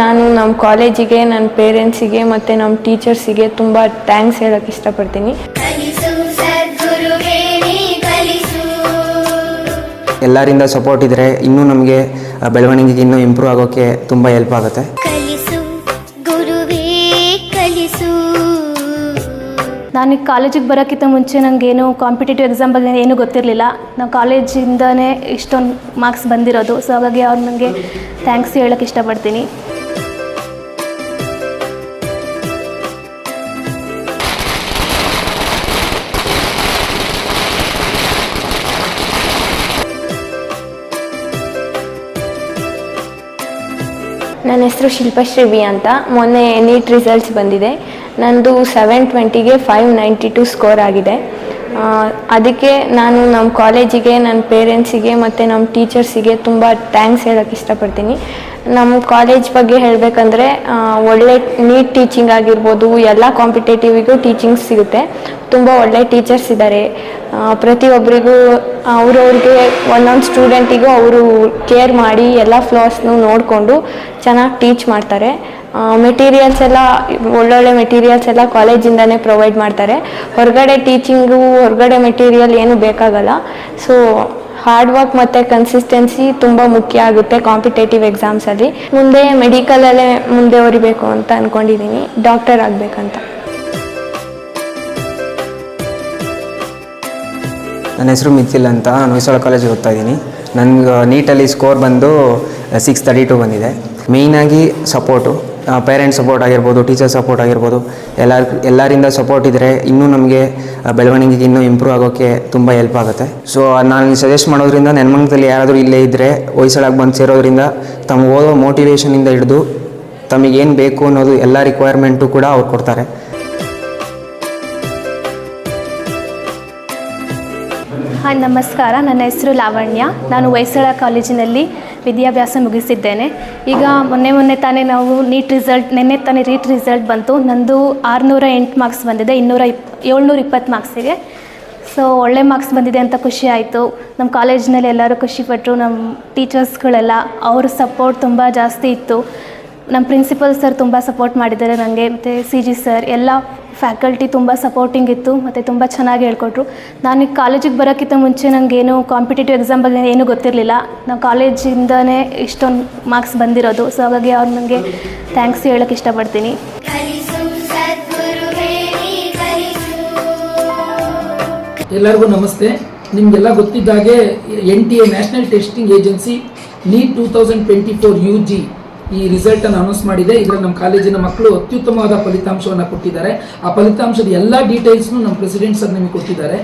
ನಾನು ನಮ್ಮ ಕಾಲೇಜಿಗೆ ನನ್ನ ಪೇರೆಂಟ್ಸಿಗೆ ಮತ್ತು ನಮ್ಮ ಟೀಚರ್ಸಿಗೆ ತುಂಬ ಥ್ಯಾಂಕ್ಸ್ ಹೇಳೋಕ್ಕೆ ಇಷ್ಟಪಡ್ತೀನಿ. ಎಲ್ಲರಿಂದ ಸಪೋರ್ಟ್ ಇದ್ದರೆ ಇನ್ನೂ ನಮಗೆ ಬೆಳವಣಿಗೆಗೆ ಇನ್ನೂ ಇಂಪ್ರೂವ್ ಆಗೋಕ್ಕೆ ತುಂಬ ಹೆಲ್ಪ್ ಆಗುತ್ತೆ. ನಾನು ಕಾಲೇಜಿಗೆ ಬರೋಕ್ಕಿಂತ ಮುಂಚೆ ನನಗೇನು ಕಾಂಪಿಟೇಟಿವ್ ಎಕ್ಸಾಮ್ ಬಗ್ಗೆ ಏನೂ ಗೊತ್ತಿರಲಿಲ್ಲ. ನಾವು ಕಾಲೇಜಿಂದನೇ ಇಷ್ಟೊಂದು ಮಾರ್ಕ್ಸ್ ಬಂದಿರೋದು. ಸೊ ಹಾಗಾಗಿ ಅವ್ರು ನನಗೆ ಥ್ಯಾಂಕ್ಸ್ ಹೇಳೋಕ್ಕೆ ಇಷ್ಟಪಡ್ತೀನಿ. ನನ್ನ ಹೆಸರು ಶಿಲ್ಪಶ್ರೀ ಬಿ ಅಂತ. ಮೊನ್ನೆ ನೀಟ್ ರಿಸಲ್ಟ್ಸ್ ಬಂದಿದೆ. ನಂದು ಸೆವೆನ್ ಟ್ವೆಂಟಿಗೆ ಫೈವ್ ನೈಂಟಿ ಟು ಸ್ಕೋರ್ ಆಗಿದೆ ಅದಕ್ಕೆ ನಾನು ನಮ್ಮ ಕಾಲೇಜಿಗೆ ನನ್ನ ಪೇರೆಂಟ್ಸಿಗೆ ಮತ್ತು ನಮ್ಮ ಟೀಚರ್ಸಿಗೆ ತುಂಬ ಥ್ಯಾಂಕ್ಸ್ ಹೇಳೋಕ್ಕೆ ಇಷ್ಟಪಡ್ತೀನಿ. ನಮ್ಮ ಕಾಲೇಜ್ ಬಗ್ಗೆ ಹೇಳಬೇಕಂದ್ರೆ ಒಳ್ಳೆ ನೀಟ್ ಟೀಚಿಂಗ್ ಆಗಿರ್ಬೋದು, ಎಲ್ಲ ಕಾಂಪಿಟೇಟಿವಿಗೂ ಟೀಚಿಂಗ್ ಸಿಗುತ್ತೆ. ತುಂಬ ಒಳ್ಳೆ ಟೀಚರ್ಸ್ ಇದ್ದಾರೆ ಪ್ರತಿಯೊಬ್ಬರಿಗೂ ಅವ್ರವ್ರಿಗೆ, ಒಂದೊಂದು ಸ್ಟೂಡೆಂಟಿಗೂ ಅವರು ಕೇರ್ ಮಾಡಿ, ಎಲ್ಲ ಫ್ಲಾಸ್ನು ನೋಡಿಕೊಂಡು ಚೆನ್ನಾಗಿ ಟೀಚ್ ಮಾಡ್ತಾರೆ. ಮೆಟೀರಿಯಲ್ಸ್ ಎಲ್ಲ, ಒಳ್ಳೊಳ್ಳೆ ಮೆಟೀರಿಯಲ್ಸ್ ಎಲ್ಲ ಕಾಲೇಜಿಂದನೇ ಪ್ರೊವೈಡ್ ಮಾಡ್ತಾರೆ. ಹೊರಗಡೆ ಟೀಚಿಂಗು ಹೊರಗಡೆ ಮೆಟೀರಿಯಲ್ ಏನು ಬೇಕಾಗಲ್ಲ. ಸೊ ಹಾರ್ಡ್ ವರ್ಕ್ ಮತ್ತು ಕನ್ಸಿಸ್ಟೆನ್ಸಿ ತುಂಬ ಮುಖ್ಯ ಆಗುತ್ತೆ ಕಾಂಪಿಟೇಟಿವ್ ಎಕ್ಸಾಮ್ಸಲ್ಲಿ ಮುಂದೆ ಮೆಡಿಕಲಲ್ಲೇ ಮುಂದೆ ಹೊರಿಬೇಕು ಅಂತ ಅಂದ್ಕೊಂಡಿದ್ದೀನಿ ಡಾಕ್ಟರ್ ಆಗಬೇಕಂತ. ನನ್ನ ಹೆಸರು ಮಿಥಿಲ್ ಅಂತ. ನಾನು ಹೊಯ್ಸಳ ಕಾಲೇಜಿಗೆ ಓದ್ತಾ ಇದ್ದೀನಿ. ನನಗೆ ನೀಟಲ್ಲಿ ಸ್ಕೋರ್ ಬಂದು ಸಿಕ್ಸ್ ತರ್ಟಿ ಟು ಬಂದಿದೆ ಮೇಯ್ನಾಗಿ ಸಪೋರ್ಟು ಪೇರೆಂಟ್ಸ್ ಸಪೋರ್ಟ್ ಆಗಿರ್ಬೋದು ಟೀಚರ್ ಸಪೋರ್ಟ್ ಆಗಿರ್ಬೋದು ಎಲ್ಲ ಎಲ್ಲರಿಂದ ಸಪೋರ್ಟ್ ಇದ್ದರೆ ಇನ್ನೂ ನಮಗೆ ಬೆಳವಣಿಗೆಗೆ ಇನ್ನೂ ಇಂಪ್ರೂವ್ ಆಗೋಕ್ಕೆ ತುಂಬ ಹೆಲ್ಪ್ ಆಗುತ್ತೆ. ಸೊ ನಾನು ಸಜೆಸ್ಟ್ ಮಾಡೋದ್ರಿಂದ ನೆನ್ಮಂಗದಲ್ಲಿ ಯಾರಾದರೂ ಇಲ್ಲೇ ಇದ್ದರೆ ಹೊಯ್ಸಳಕ್ಕೆ ಬಂದು ಸೇರೋದ್ರಿಂದ ತಮ್ಮ ಓದೋ ಮೋಟಿವೇಶನಿಂದ ಹಿಡಿದು ತಮಗೇನು ಬೇಕು ಅನ್ನೋದು ಎಲ್ಲ ರಿಕ್ವೈರ್ಮೆಂಟು ಕೂಡ ಅವ್ರು ಕೊಡ್ತಾರೆ. ಹಾಯ್ ನಮಸ್ಕಾರ. ನನ್ನ ಹೆಸರು ಲಾವಣ್ಯ. ನಾನು ಹೊಯ್ಸಳ ಕಾಲೇಜಿನಲ್ಲಿ ವಿದ್ಯಾಭ್ಯಾಸ ಮುಗಿಸಿದ್ದೇನೆ. ಈಗ ಮೊನ್ನೆ ಮೊನ್ನೆ ತಾನೇ ನಾವು ನೀಟ್ ರಿಸಲ್ಟ್, ನಿನ್ನೆ ತಾನೇ ನೀಟ್ ರಿಸಲ್ಟ್ ಬಂತು. ನಂದು ಆರುನೂರ ಎಂಟು ಮಾರ್ಕ್ಸ್ ಬಂದಿದೆ. ಇನ್ನೂರ ಇಪ್, ಏಳ್ನೂರ ಇಪ್ಪತ್ತು ಮಾರ್ಕ್ಸಿಗೆ ಸೊ ಒಳ್ಳೆ ಮಾರ್ಕ್ಸ್ ಬಂದಿದೆ ಅಂತ ಖುಷಿ ಆಯಿತು. ನಮ್ಮ ಕಾಲೇಜಿನಲ್ಲಿ ಎಲ್ಲರೂ ಖುಷಿಪಟ್ಟರು ನಮ್ಮ ಟೀಚರ್ಸ್ಗಳೆಲ್ಲ, ಅವ್ರ ಸಪೋರ್ಟ್ ತುಂಬ ಜಾಸ್ತಿ ಇತ್ತು. ನಮ್ಮ ಪ್ರಿನ್ಸಿಪಲ್ ಸರ್ ತುಂಬ ಸಪೋರ್ಟ್ ಮಾಡಿದ್ದಾರೆ ನನಗೆ ಮತ್ತು ಸಿ ಜಿ ಸರ್ ಎಲ್ಲ ಫ್ಯಾಕಲ್ಟಿ ತುಂಬ ಸಪೋರ್ಟಿಂಗ್ ಇತ್ತು, ಮತ್ತು ತುಂಬ ಚೆನ್ನಾಗಿ ಹೇಳ್ಕೊಟ್ರು. ನಾನು ಕಾಲೇಜಿಗೆ ಬರೋಕ್ಕಿಂತ ಮುಂಚೆ ನನಗೇನು ಕಾಂಪಿಟೇಟಿವ್ ಎಕ್ಸಾಮ್ ಬಗ್ಗೆ ಏನೂ ಗೊತ್ತಿರಲಿಲ್ಲ. ನಾವು ಕಾಲೇಜಿಂದನೇ ಇಷ್ಟೊಂದು ಮಾರ್ಕ್ಸ್ ಬಂದಿರೋದು ಸೊ ಹಾಗಾಗಿ ಅವ್ರು ನನಗೆ ಥ್ಯಾಂಕ್ಸ್ ಹೇಳೋಕ್ಕೆ ಇಷ್ಟಪಡ್ತೀನಿ. ಎಲ್ಲರಿಗೂ ನಮಸ್ತೆ. ನಿಮಗೆಲ್ಲ ಗೊತ್ತಿದ್ದಾಗೆ N T A National Testing Agency NEET two thousand twenty four U G ಈ ರಿಸಲ್ಟನ್ನು ಅನೌನ್ಸ್ ಮಾಡಿದೆ. ಇದರಲ್ಲಿ ನಮ್ಮ ಕಾಲೇಜಿನ ಮಕ್ಕಳು ಅತ್ಯುತ್ತಮವಾದ ಫಲಿತಾಂಶವನ್ನು ಕೊಟ್ಟಿದ್ದಾರೆ. ಆ ಫಲಿತಾಂಶದ ಎಲ್ಲ ಡೀಟೇಲ್ಸ್ನು ನಮ್ಮ ಪ್ರೆಸಿಡೆಂಟ್ ಸರ್ ನಿಮಗೆ ಕೊಟ್ಟಿದ್ದಾರೆ.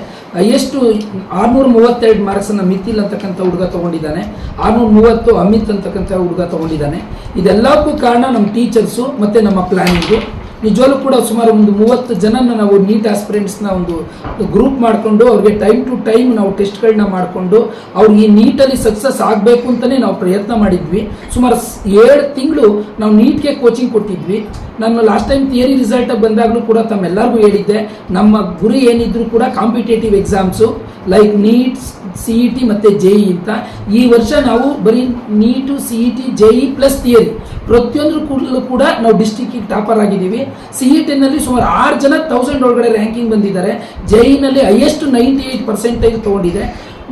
ಎಷ್ಟು ಆರ್ನೂರ ಮೂವತ್ತೆರಡು ಮಾರ್ಕ್ಸನ್ನು ಮಿಥಿಲ್ ಅಂತಕ್ಕಂಥ ಹುಡುಗ ತಗೊಂಡಿದ್ದಾನೆ. ಆರುನೂರ ಮೂವತ್ತು ಅಮಿತ್ ಅಂತಕ್ಕಂಥ ಹುಡುಗ ತಗೊಂಡಿದ್ದಾನೆ. ಇದೆಲ್ಲಕ್ಕೂ ಕಾರಣ ನಮ್ಮ ಟೀಚರ್ಸು ಮತ್ತು ನಮ್ಮ ಪ್ಲ್ಯಾನಿಂಗು ನಿಜವಾಗ್ಲೂ ಕೂಡ ಸುಮಾರು ಒಂದು ಮೂವತ್ತು ಜನನ ನಾವು ನೀಟ್ ಆಸ್ಪಿರೆಂಟ್ಸ್ನ ಒಂದು ಗ್ರೂಪ್ ಮಾಡಿಕೊಂಡು ಅವ್ರಿಗೆ ಟೈಮ್ ಟು ಟೈಮ್ ನಾವು ಟೆಸ್ಟ್ಗಳನ್ನ ಮಾಡಿಕೊಂಡು ಅವ್ರಿಗೆ ಈ ನೀಟಲ್ಲಿ ಸಕ್ಸಸ್ ಆಗಬೇಕು ಅಂತಲೇ ನಾವು ಪ್ರಯತ್ನ ಮಾಡಿದ್ವಿ. ಸುಮಾರು ಏಳು ತಿಂಗಳು ನಾವು ನೀಟ್ಗೆ ಕೋಚಿಂಗ್ ಕೊಟ್ಟಿದ್ವಿ ನಾನು ಲಾಸ್ಟ್ ಟೈಮ್ ಥಿಯರಿ ರಿಸಲ್ಟ್ ಬಂದಾಗಲೂ ಕೂಡ ತಮ್ಮೆಲ್ಲರಿಗೂ ಹೇಳಿದ್ದೆ. ನಮ್ಮ ಗುರಿ ಏನಿದ್ರು ಕೂಡ competitive exams like NEET C E T ಮತ್ತು ಜೆ ಅಂತ. ಈ ವರ್ಷ ನಾವು ಬರೀ NEET C E T J plus theory ಪ್ರತಿಯೊಂದು ಕೂಡಲೂ ಕೂಡ ನಾವು ಡಿಸ್ಟಿಕ್ಕಿಗೆ ಟಾಪರ್ ಆಗಿದ್ದೀವಿ. ಸಿ ಇ ಟಿನಲ್ಲಿ ಸುಮಾರು ಆರು ಜನ ತೌಸಂಡ್ ಒಳಗಡೆ ರ್ಯಾಂಕಿಂಗ್ ಬಂದಿದ್ದಾರೆ. ಜೈನಲ್ಲಿ ಇನಲ್ಲಿ ಹೈಯೆಸ್ಟ್ ನೈಂಟಿ ಏಯ್ಟ್ ಪರ್ಸೆಂಟೇಜ್ ತೊಗೊಂಡಿದೆ.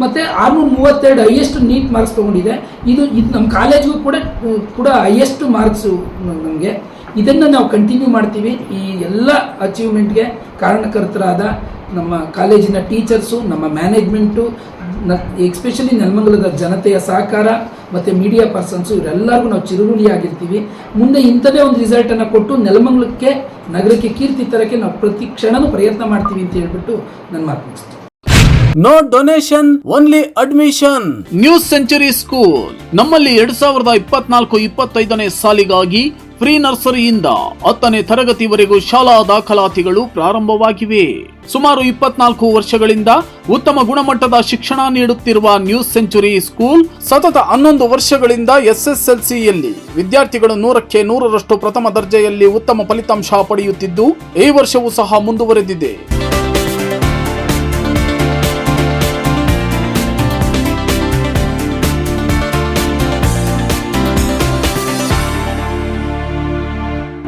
ಮತ್ತು ಆರುನೂರ ಮೂವತ್ತೆರಡು ಹೈಯೆಸ್ಟ್ ನೀಟ್ ಮಾರ್ಕ್ಸ್ ತೊಗೊಂಡಿದೆ. ಇದು ಇದು ನಮ್ಮ ಕಾಲೇಜ್ಗೂ ಕೂಡ ಕೂಡ ಹೈಯೆಸ್ಟ್ ಮಾರ್ಕ್ಸು ನಮಗೆ. ಇದನ್ನು ನಾವು ಕಂಟಿನ್ಯೂ ಮಾಡ್ತೀವಿ. ಈ ಎಲ್ಲ ಅಚೀವ್ಮೆಂಟ್ಗೆ ಕಾರಣಕರ್ತರಾದ ನಮ್ಮ ಕಾಲೇಜಿನ ಟೀಚರ್ಸು ನಮ್ಮ ಮ್ಯಾನೇಜ್ಮೆಂಟು ನ ಎಕ್ಸ್ಪೆಷಲಿ ನೆಲಮಂಗಲದ ಜನತೆಯ ಸಹಕಾರ ಮತ್ತು ಮೀಡಿಯಾ ಪರ್ಸನ್ಸು ಇವರೆಲ್ಲರಿಗೂ ನಾವು ಚಿರುಗುಳಿಯಾಗಿರ್ತೀವಿ ಮುಂದೆ ಇಂಥದೇ ಒಂದು ರಿಸಲ್ಟನ್ನು ಕೊಟ್ಟು ನೆಲಮಂಗಲಕ್ಕೆ, ನಗರಕ್ಕೆ ಕೀರ್ತಿ ತರಕ್ಕೆ ನಾವು ಪ್ರತಿ ಕ್ಷಣನೂ ಪ್ರಯತ್ನ ಮಾಡ್ತೀವಿ ಅಂತ ಹೇಳ್ಬಿಟ್ಟು ನನ್ನ ಮಾತು ಮುಗಿಸ್ತೀನಿ. No donation only admission news century school ನಮ್ಮಲ್ಲಿ ಎರಡ್ ಸಾವಿರದ ಇಪ್ಪತ್ನಾಲ್ಕು, ಇಪ್ಪತ್ತೈದನೇ ಸಾಲಿಗಾಗಿ ಪ್ರೀ ನರ್ಸರಿಯಿಂದ ಹತ್ತನೇ ತರಗತಿವರೆಗೂ ಶಾಲಾ ದಾಖಲಾತಿಗಳು ಪ್ರಾರಂಭವಾಗಿವೆ. ಸುಮಾರು ಇಪ್ಪತ್ನಾಲ್ಕು ವರ್ಷಗಳಿಂದ ಉತ್ತಮ ಗುಣಮಟ್ಟದ ಶಿಕ್ಷಣ ನೀಡುತ್ತಿರುವ ನ್ಯೂಸ್ ಸೆಂಚುರಿ ಸ್ಕೂಲ್ ಸತತ ಹನ್ನೊಂದು ವರ್ಷಗಳಿಂದ ಎಸ್ಎಸ್ಎಲ್ಸಿಯಲ್ಲಿ ವಿದ್ಯಾರ್ಥಿಗಳು ನೂರಕ್ಕೆ ನೂರರಷ್ಟು ಪ್ರಥಮ ದರ್ಜೆಯಲ್ಲಿ ಉತ್ತಮ ಫಲಿತಾಂಶ ಪಡೆಯುತ್ತಿದ್ದು, ಈ ವರ್ಷವೂ ಸಹ ಮುಂದುವರೆದಿದೆ.